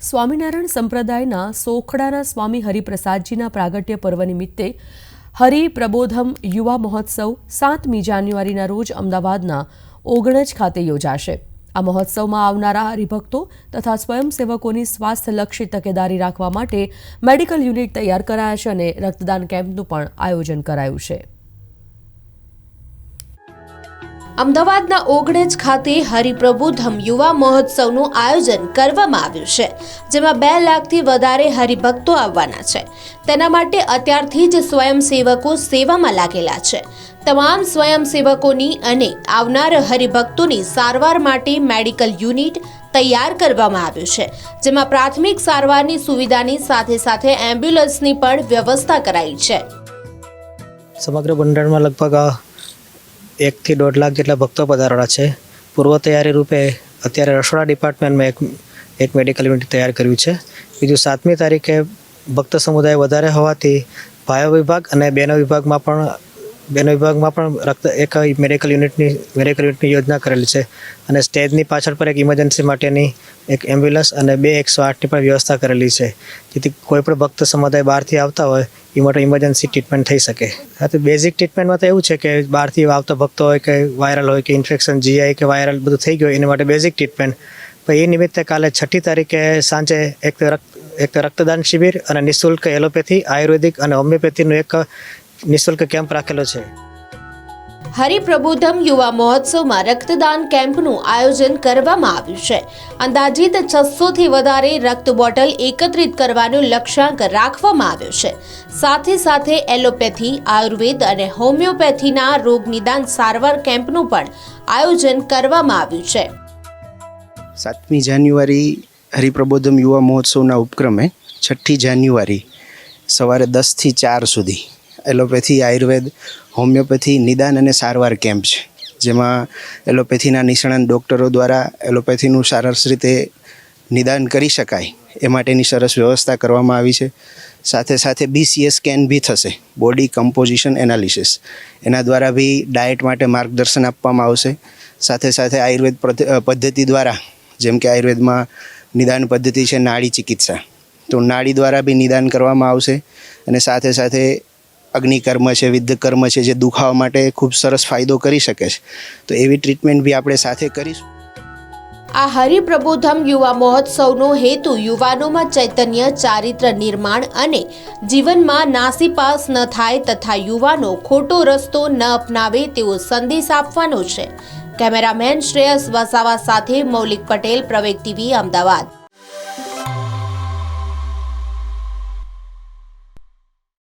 સ્વામિનારાયણ સંપ્રદાયના સોખડાના સ્વામી હરિપ્રસાદજીના પ્રાગટ્ય પર્વ નિમિત્તે હરિ પ્રબોધમ યુવા મહોત્સવ સાતમી જાન્યુઆરીના રોજ અમદાવાદના ઓગણજ ખાતે યોજાશે. આ મહોત્સવમાં આવનારા હરિભક્તો તથા સ્વયંસેવકોની સ્વાસ્થ્યલક્ષી તકેદારી રાખવા માટે મેડિકલ યુનિટ તૈયાર કરાયા છે અને રક્તદાન કેમ્પનું પણ આયોજન કરાયું છે. અમદાવાદના ઓગણેજ ખાતે હરિપ્રબોધમ યુવા મહોત્સવનું આયોજન કરવામાં આવ્યું છે, જેમાં બે લાખથી વધારે હરિભક્તો આવવાના છે. તેના માટે અત્યારથી જ સ્વયંસેવકો સેવામાં લાગેલા છે. તમામ સ્વયંસેવકોની અને આવનાર હરિભક્તોની સારવાર માટે મેડિકલ યુનિટ તૈયાર કરવામાં આવ્યું છે, જેમાં પ્રાથમિક સારવારની સુવિધાની સાથે સાથે એમ્બ્યુલન્સની પણ વ્યવસ્થા કરાઈ છે. સમગ્ર ભંડારમાં લગભગ એકથી દોઢ લાખ જેટલા ભક્તો પધારવાના છે. પૂર્વ તૈયારી રૂપે અત્યારે રસોડા ડિપાર્ટમેન્ટમાં એક એક મેડિકલ યુનિટ તૈયાર કર્યું છે. બીજું સાતમી તારીખે ભક્ત સમુદાય વધારે હોવાથી ભાઈઓ વિભાગ અને બહેનો વિભાગમાં પણ બહેનો વિભાગમાં પણ રક્ત, એક મેડિકલ યુનિટની મેડિકલ યુનિટની યોજના કરેલી છે. અને સ્ટેજની પાછળ પર એક ઇમરજન્સી માટેની એક એમ્બ્યુલન્સ અને બે એકસો આઠની પણ વ્યવસ્થા કરેલી છે. જેથી કોઈ પણ ભક્ત સમુદાય બહારથી આવતા હોય, એ માટે ઇમરજન્સી ટ્રીટમેન્ટ થઈ શકે. સાથે બેઝિક ટ્રીટમેન્ટમાં તો એવું છે કે બહારથી આવતા ભક્તો હોય કે વાયરલ હોય કે ઇન્ફેક્શન જીઆઈ કે વાયરલ બધું થઈ ગયું એના માટે બેઝિક ટ્રીટમેન્ટ પણ એ નિમિત્તે કાલે છઠ્ઠી તારીખે સાંજે એક રક્ત, એક રક્તદાન શિબિર અને નિઃશુલ્ક એલોપેથી, આયુર્વેદિક અને હોમિયોપેથીનું એક નિઃશુલ્ક કેમ્પ રાખેલો છે. હરિપ્રબોધમ યુવા મહોત્સવમાં રક્તદાન કેમ્પનું આયોજન કરવામાં આવ્યું છે. અંદાજિત છસોથી વધારે રક્ત બોટલ એકત્રિત કરવાનું લક્ષ્યાંક રાખવામાં આવ્યું છે. સાથે સાથે એલોપેથી આયુર્વેદ અને હોમિયોપેથીના રોગ નિદાન સારવાર કેમ્પનું પણ આયોજન કરવામાં આવ્યું છે. સાતમી જાન્યુઆરી હરિપ્રબોધમ યુવા મહોત્સવના ઉપક્રમે છઠ્ઠી જાન્યુઆરી સવારે દસથી ચાર સુધી એલોપેથી, આયુર્વેદ, હોમિયોપેથી, નિદાન અને સારવાર કેમ્પ છે. જેમાં એલોપેથીના નિષ્ણાંત ડૉક્ટરો દ્વારા એલોપેથીનું સરસ રીતે નિદાન કરી શકાય. એ માટેની સરસ વ્યવસ્થા કરવામાં આવી છે. સાથે સાથે બીસીએ સ્કેન બી થશે. Body composition analysis. એના દ્વારા બી ડાયટ માટે માર્ગદર્શન આપવામાં આવશે. સાથે સાથે આયુર્વેદ પદ્ધતિ દ્વારા, જેમ કે આયુર્વેદમાં નિદાન પદ્ધતિ છે નાડી ચિકિત્સા. તો નાડી દ્વારા બી નિદાન કરવામાં આવશે. અને સાથે સાથે અગ્નિકર્મ છે વિદ્ધ કર્મ છે, જે દુખાવા માટે ખૂબ સરસ ફાયદો કરી શકે છે. તો એવી ટ્રીટમેન્ટ બી આપણે સાથે કરીશું. આ હરિપ્રબોધમ યુવા મહોત્સવનો હેતુ યુવાનોમાં ચૈતન્ય, ચારિત્ર નિર્માણ અને જીવનમાં નાસીપાસ ન થાય તથા યુવાનો ખોટો રસ્તો ન અપનાવે તેવો સંદેશ આપવાનો છે. કેમેરામેન શ્રેયસ વસાવા સાથે મૌલિક પટેલ, પ્રવેગ ટીવી, અમદાવાદ.